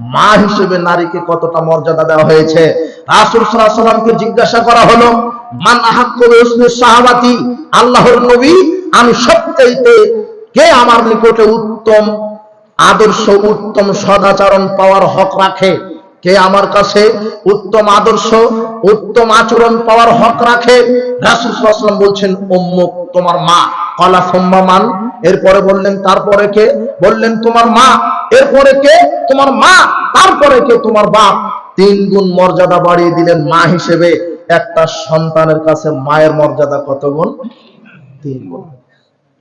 মা হিসেবে নারীকে কতটা মর্যাদা দেওয়া হয়েছে? রাসুল সাল্লামকে জিজ্ঞাসা করা হলো, মান আহাক্কুল হুসনি সাহাবাতি আল্লাহর নবী, আমি সবচাইতে, কে আমার নিকটে উত্তম, আদর্শ, উত্তম সদাচরণ পাওয়ার হক রাখে? কে আমার কাছে উত্তম আদর্শ, উত্তম আচরণ পাওয়ার হক রাখে? সাল্লাম বলছেন, উম্মুক, তোমার মা। কলা সুম্মা মান? এরপরে বললেন, তারপরে কে? বললেন, তোমার মা। এরপরে কে? তোমার মা। তারপরে কে? তোমার বাপ। তিন গুণ মর্যাদা বাড়িয়ে দিলেন মা হিসেবে। একটা সন্তানের কাছে মায়ের মর্যাদা কত গুণ? তিন গুণ।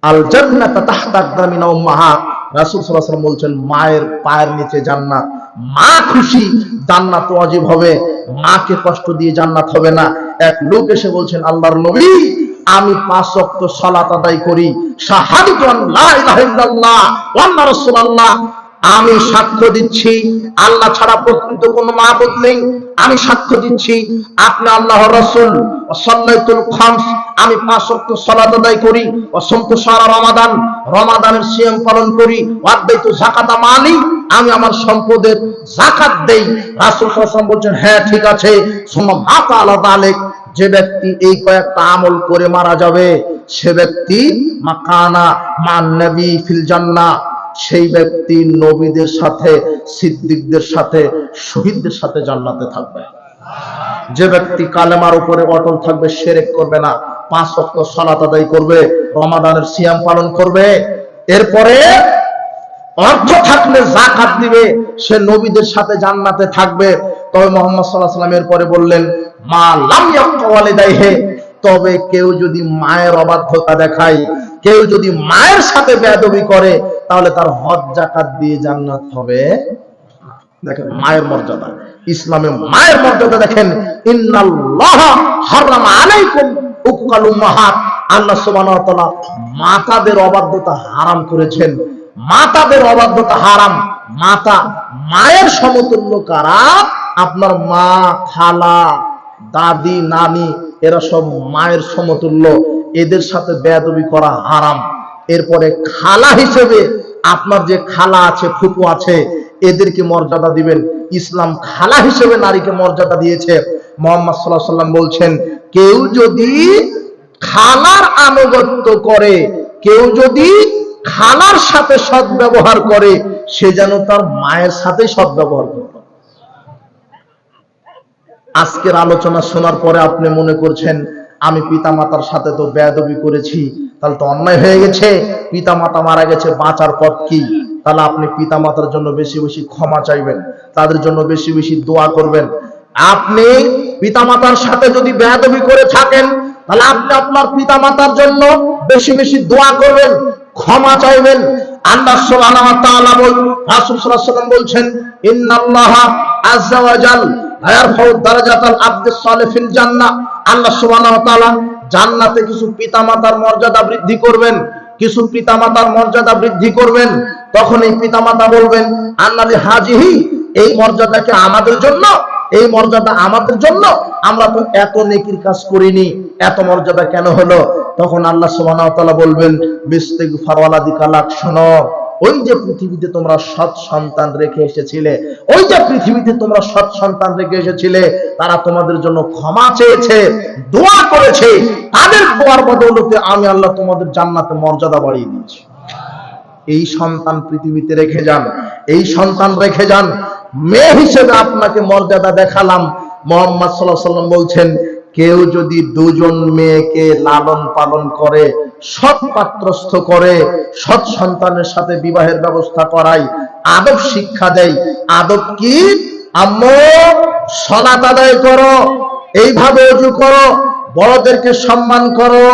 আল জান্নাত তাহতা আকদামিনা উম্মাহা। রাসূল সাল্লাল্লাহু আলাইহি বলছেন, মায়ের পায়ের নিচে জান্নাত। মা খুশি, জান্নাত ওয়াজিব হবে। মাকে কষ্ট দিয়ে জান্নাত হবে না। এক লোক এসে বলছেন, আল্লাহর নবী, আমি পাঁচ ওয়াক্ত সালাত আদায় করি। শাহাদাতু আন লা ইলাহা ইল্লাল্লাহ, ওয়া রাসূলুল্লাহ। আমি সাক্ষ্য দিচ্ছি, আল্লাহ ছাড়া প্রকৃত কোনো মাহবুদ নেই। আমি সাক্ষ্য দিচ্ছি, আপনি আল্লাহ রসুল সাল্লাইতুল খামস, আমি পাঁচ আদায় করি সারা রমাদান, রমাদানের পালন করি আমি আমার সম্পদের দেই। বলছেন হ্যাঁ ঠিক আছে, সুম্মা মাতা আলা যে ব্যক্তি এই কয়েকটা আমল করে মারা যাবে, সে ব্যক্তি মাকানা মান নবী ফিল সেই ব্যক্তি নবীদের সাথে, সিদ্দিকদের সাথে, শহীদদের সাথে জান্নাতে থাকবে। যে ব্যক্তি কালেমার উপরে অটল থাকবে, সেরেক করবে না। পাঁচ ওয়াক্ত সালাত আদায় করবে, রমাদানের সিয়াম পালন করবে। এরপরে অর্থ থাকলে জাকাত দিবে, সে নবীদের সাথে জান্নাতে থাকবে। তবে মোহাম্মদ সাল্লাহ সাল্লামের পরে বললেন, মা লাম হে তবে কেউ যদি মায়ের অবাধ্যতা দেখায়, কেউ যদি মায়ের সাথে বেয়াদবি করে তাহলে তার হজ জাকাত দিয়ে জান্নাত হবে। দেখেন, মায়ের মর্যাদা। ইসলামে মায়ের মর্যাদা দেখেন, ইন্নাল্লাহ হারাম আলাইকুম আল্লাহ সুবহানাহু ওয়া মাতাদের অবাধ্যতা হারাম করেছেন। মাতাদের অবাধ্যতা হারাম। মাতা মায়ের সমতুল্য কারা? আপনার মা, খালা, দাদি, নানি, এরা সব মায়ের সমতুল্য। এদের সাথে বেয়াদবি করা হারাম। এরপরে খালা হিসেবে আপনার যে খালা আছে, ফুপু আছে, এদেরকে মর্যাদা দিবেন। ইসলাম খালা হিসেবে নারীকে মর্যাদা দিয়েছে। মোহাম্মদ সাল্লাহ সাল্লাম বলছেন, কেউ যদি খালার আনুগত্য করে, কেউ যদি খালার সাথে সদ্ব্যবহার করে, সে যেন তার মায়ের সাথে সদ্ব্যবহার করত আজকের আলোচনা শোনার পরে আপনি মনে করছেন আমি পিতা মাতার সাথে তো বেয়াদবি করেছি, তাহলে তো অন্যায় হয়ে গেছে। পিতা মাতা মারা গেছে, বাঁচার পথ কি? তাহলে আপনি পিতা মাতার জন্য বেশি বেশি ক্ষমা চাইবেন, তাদের জন্য বেশি বেশি দোয়া করবেন। আপনি পিতা মাতার সাথে যদি বেয়াদবি করে থাকেন, তাহলে আপনি আপনার পিতা মাতার জন্য বেশি বেশি দোয়া করবেন, ক্ষমা চাইবেন। আল্লাহ সুবহানাহু ওয়া তাআলা বলছেন, ইন্নাল্লাহা জাল জান্নাতে কিছু পিতামাতার মর্যাদা বৃদ্ধি করবেন, কিছু পিতামাতার মর্যাদা বৃদ্ধি করবেন। তখন এই পিতামাতা বলবেন হাজিহি, এই মর্যাদাকে আমাদের জন্য, এই মর্যাদা আমাদের জন্য আমরা তো এত নেকির কাজ করিনি, এত মর্যাদা কেন হলো? তখন আল্লাহ সুবহানাহু বলবেন, বিস্তিগফার ওয়ালাদিকা শোনো। ওই যে পৃথিবীতে তোমরা সৎ সন্তান রেখে এসেছিলে, ওই যে পৃথিবীতে তোমরা সৎ সন্তান রেখে এসেছিলে, তারা তোমাদের জন্য ক্ষমা চেয়েছে, দোয়া করেছে। তাদের দোয়ার বদৌলতে আমি আল্লাহ তোমাদের জান্নাতে মর্যাদা বাড়িয়ে দিয়েছি। এই সন্তান পৃথিবীতে রেখে যান, এই সন্তান রেখে যান। মেয়ে হিসেবে আপনাকে মর্যাদা দেখালাম। মোহাম্মদ সাল্লাহ সাল্লাম বলছেন, কেউ যদি দুজন মেয়েকে লালন পালন করে সৎ করে, সৎ সন্তানের সাথে বিবাহের ব্যবস্থা করাই। আদব শিক্ষা দেয় আদব কি? আম্মু আদায় করো, এইভাবে অজু করো, বড়দেরকে সম্মান করো,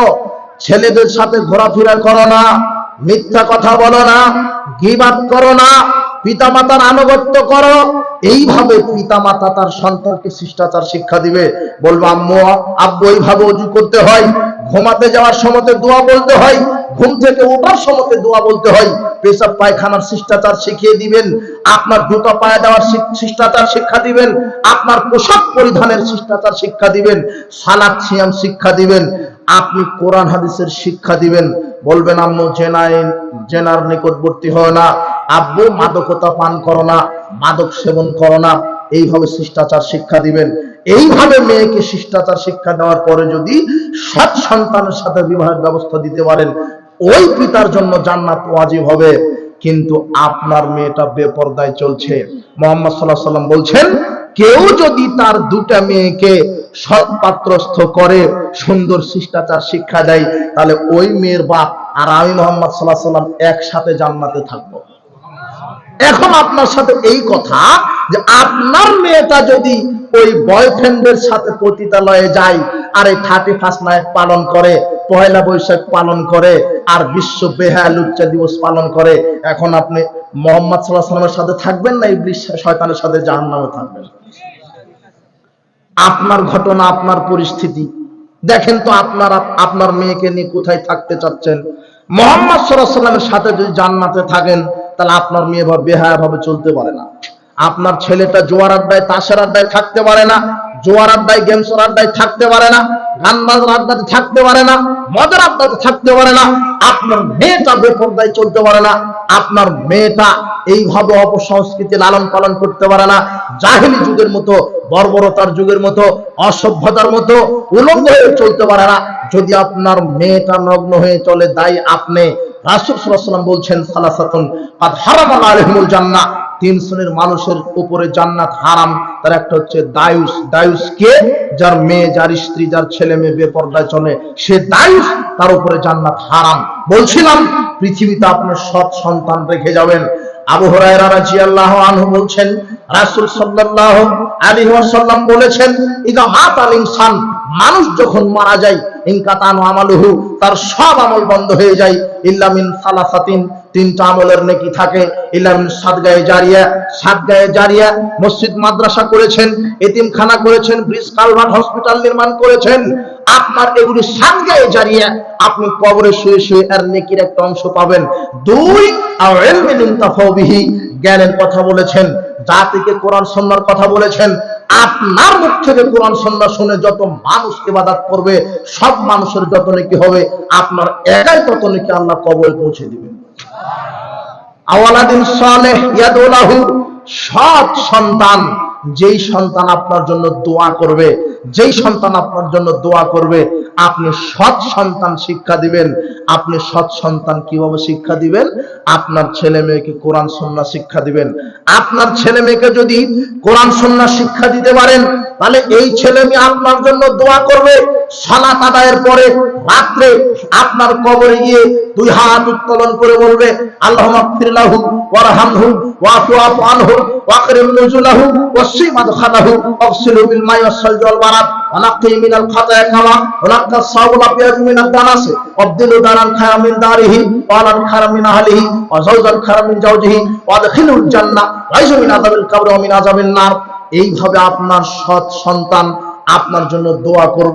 ছেলেদের সাথে ঘোরাফেরা করো না, মিথ্যা কথা বলো না গিবাদ করো না, পিতামাতার আনুগত্য করো। এইভাবে পিতামাতা তার সন্তানকে শিষ্টাচার শিক্ষা দিবে। বলব, আম্মু, আব্বু, এইভাবে অজু করতে হয়। ঘুমাতে যাওয়ার সময় দোয়া বলতে হয়, ঘুম থেকে ওঠার সময় দোয়া বলতে হয়। পেশাব পায়খানার শিষ্টাচার শিখিয়ে দিবেন, আপনার জুতা পায়ে দেওয়ার শিষ্টাচার শিক্ষা দিবেন, আপনার পোশাক পরিধানের শিষ্টাচার শিক্ষা দিবেন, সালাদ, সিয়াম শিক্ষা দিবেন, আপনি কোরআন, হাদিসের শিক্ষা দিবেন। বলবেন, আম্মু জেনায় জেনার নিকটবর্তী হয় না। আব্বু, মাদকতা পান করো না, মাদক সেবন করো না। এইভাবে শিষ্টাচার শিক্ষা দিবেন। এইভাবে মেয়েকে শিষ্টাচার শিক্ষা দেওয়ার পরে যদি সৎ সন্তানের সাথে বিবাহের ব্যবস্থা দিতে পারেন, ওই পিতার জন্য জান্নাত ওয়াজিব হবে। কিন্তু আপনার মেয়েটা বেপরদায় চলছে। মোহাম্মদ সাল্লাহ সাল্লাম বলছেন, কেউ যদি তার দুটা মেয়েকে সৎ পাত্রস্থ করে, সুন্দর শিষ্টাচার শিক্ষা দেয়, তাহলে ওই মেয়ের বাপ আর আমি মোহাম্মদ সাল্লাহ সাল্লাম একসাথে জান্নাতে থাকব। এখন আপনার সাথে এই কথা যে আপনার মেয়েটা যদি ওই বয়ফ্রেন্ডের সাথে পতিতালয়ে যায়, আর এই থার্টি ফার্স্ট নাইট পালন করে, পয়লা বৈশাখ পালন করে, আর বিশ্ব বেহায়া লুচ্চা দিবস পালন করে, এখন আপনি মোহাম্মদ সাল্লাহ সাল্লামের সাথে থাকবেন না ইবলিশ শয়তানের সাথে জাহান্নামে থাকবেন? আপনার ঘটনা, আপনার পরিস্থিতি। দেখেন তো আপনার আপনার মেয়েকে নিয়ে কোথায় থাকতে চাচ্ছেন? মোহাম্মদ সাল্লাহ সাল্লামের সাথে যদি জান্নাতে থাকেন তাহলে আপনার মেয়ে বা বেহায়া ভাবে চলতে পারে না। আপনার ছেলেটা জোয়ার আড্ডায়, তাসের আড্ডায় থাকতে পারে না, জোয়ার আড্ডায়, গেমসের আড্ডায় থাকতে পারে না, গান বাজার আড্ডাতে থাকতে পারে না, মদের আড্ডাতে থাকতে পারে না, আপনার মেয়েটা বেপর্দায় চলতে পারে না, আপনার মেয়েটা এইভাবে অপসংস্কৃতি লালন পালন করতে পারে না, জাহিলি যুগের মতো, বর্বরতার যুগের মতো, অসভ্যতার মতো উলঙ্গ হয়ে চলতে পারে না। যদি আপনার মেয়েটা নগ্ন হয়ে চলে দায়ী আপনি বলছেন তিন শ্রেণির মানুষের উপরে জান্নাত হারাম। তার একটা হচ্ছে দায়ুস। দায়ুস কে? যার মেয়ে, যার স্ত্রী, যার ছেলে মেয়ে বেপর্দায় চলে, সে দায়ুস, তার উপরে জান্নাত হারাম। বলছিলাম, পৃথিবীতে আপনার সৎ সন্তান রেখে যাবেন। মানুষ যখন মারা যায়, ইনকাতান আমালুহু, তার সব আমল বন্ধ হয়ে যায়। ইল্লা মিন সালাসাতিন, তিনটা আমলের নেকি থাকে। ইল্লা মিন সাদগায়ে জারিয়া সাদগায়ে জারিয়া মসজিদ মাদ্রাসা করেছেন, এতিমখানা করেছেন, ব্রিজ কালভার্ট হসপিটাল নির্মাণ করেছেন। আপনার এগুলি সাদগায়ে জারিয়া, আপনি কবরে শুয়ে শুয়ে এর নেকির একটা অংশ পাবেন। দুই জ্ঞানের কথা বলেছেন, জাতিকে কোরআন সন্ন্যার কথা বলেছেন, আপনার মুখ থেকে কোরআন সন্না শুনে যত মানুষ ইবাদত করবে, সব মানুষের যত নাকি হবে, আপনার একাই তত নাকি আল্লাহ কবরে পৌঁছে দিবে আওয়ালাদিন সালেহ ইয়াদুলাহু সৎ সন্তান, যেই সন্তান আপনার জন্য দোয়া করবে, যেই সন্তান আপনার জন্য দোয়া করবে আপনি সৎ সন্তান শিক্ষা দিবেন। আপনি সৎ সন্তান কীভাবে শিক্ষা দিবেন? আপনার ছেলে মেয়েকে কোরআন সন্না শিক্ষা দিবেন। আপনার ছেলে মেয়েকে যদি কোরআন সন্না শিক্ষা দিতে পারেন, তাহলে এই ছেলে মেয়ে আপনার জন্য দোয়া করবে। সালাত আদায়ের পরে রাত্রে আপনার কবরে গিয়ে দুই হাত উত্তোলন করে বলবে আল্লাহ মাগফিরলাহু ওয়ারহামহু ওয়াফু আনহু ওয়াকরিম নুজুলাহু ওয়াসি মাদখালাহু ওয়াগসিলহু বিল মাই ওয়াসসালজি ওয়াল বারাদ ওয়ানাক্কি মিনাল খাতায়া কামা ওয়ানাক্কা সাওয়াল আবিয়াদ মিনাদ দানাসি ওয়াবদিলু দারান খায়রা মিন দারিহি ওয়ালান খায়রা মিন আহলিহি ওয়া যাওজান খায়রা মিন জাওজিহি ওয়াদখিলুল জান্নাহ ওয়াইজু মিন আযাবিল কবর ওয়া মিন আযাবিন নার। এইভাবে আপনার সৎ সন্তান আপনার জন্য দোয়া করবে।